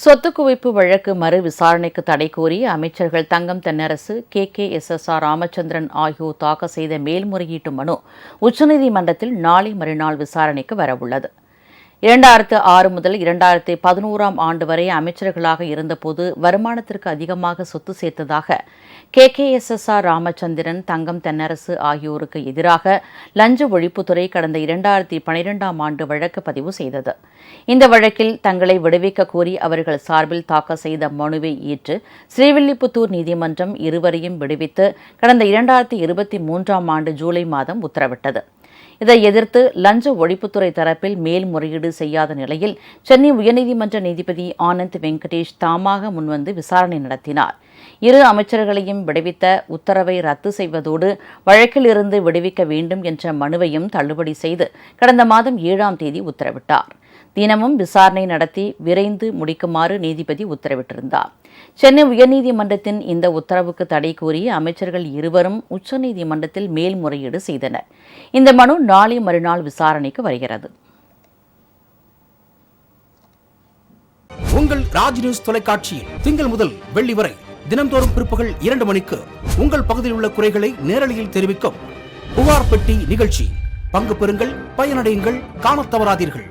சொத்து குவிப்பு வழக்கு மறு விசாரணைக்கு தடை கோரி அமைச்சர்கள் Thangam Thennarasu K. K. S. S. R. Ramachandran ஆகியோர் தாக்கல் செய்த மேல்முறையீட்டு மனு உச்சநீதிமன்றத்தில் நாளை மறுநாள் விசாரணைக்கு வரவுள்ளது. இரண்டாயிரத்து ஆறு முதல் இரண்டாயிரத்து பதினோராம் ஆண்டு வரை அமைச்சர்களாக இருந்தபோது வருமானத்திற்கு அதிகமாக சொத்து சேர்த்ததாக K. K. S. S. R. Ramachandran Thangam Thennarasu ஆகியோருக்கு எதிராக லஞ்ச ஒழிப்புத்துறை கடந்த இரண்டாயிரத்தி பனிரெண்டாம் ஆண்டு வழக்கு பதிவு செய்தது. இந்த வழக்கில் தங்களை விடுவிக்க கோரி அவர்கள் சார்பில் தாக்கல் செய்த மனுவை ஏற்று ஸ்ரீவில்லிபுத்தூர் நீதிமன்றம் இருவரையும் விடுவித்து கடந்த இரண்டாயிரத்தி இருபத்தி மூன்றாம் ஆண்டு ஜூலை மாதம் உத்தரவிட்டது. இதை எதிர்த்து லஞ்ச ஒழிப்புத்துறை தரப்பில் மேல்முறையீடு செய்யாத நிலையில் சென்னை உயர்நீதிமன்ற நீதிபதி ஆனந்த் வெங்கடேஷ் தாமாக முன்வந்து விசாரணை நடத்தினார். இரு அமைச்சர்களையும் விடுவித்த உத்தரவை ரத்து செய்வதோடு வழக்கில் இருந்து விடுவிக்க வேண்டும் என்ற மனுவையும் தள்ளுபடி செய்து கடந்த மாதம் ஏழாம் தேதி உத்தரவிட்டார். தினமும் விசாரணை நடத்தி விரைந்து முடிக்குமாறு நீதிபதி உத்தரவிட்டிருந்தார். சென்னை உயர்நீதிமன்றத்தின் இந்த உத்தரவுக்கு தடை கூறி அமைச்சர்கள் இருவரும் உச்சநீதிமன்றத்தில் மேல்முறையீடு செய்தனர். இந்த மனு நாளை மறுநாள் விசாரணைக்கு வருகிறது. உங்கள் ராஜ் நியூஸ் தொலைக்காட்சியில் திங்கள் முதல் வெள்ளி வரை தினம்தோறும் பிற்பகல் இரண்டு மணிக்கு உங்கள் பகுதியில் உள்ள குறைகளை நேரலையில் தெரிவிக்கும் புகார் பெட்டி நிகழ்ச்சி. பங்கு பெறுங்கள் பயனடையுங்கள் காணத் தவறாதீர்கள்.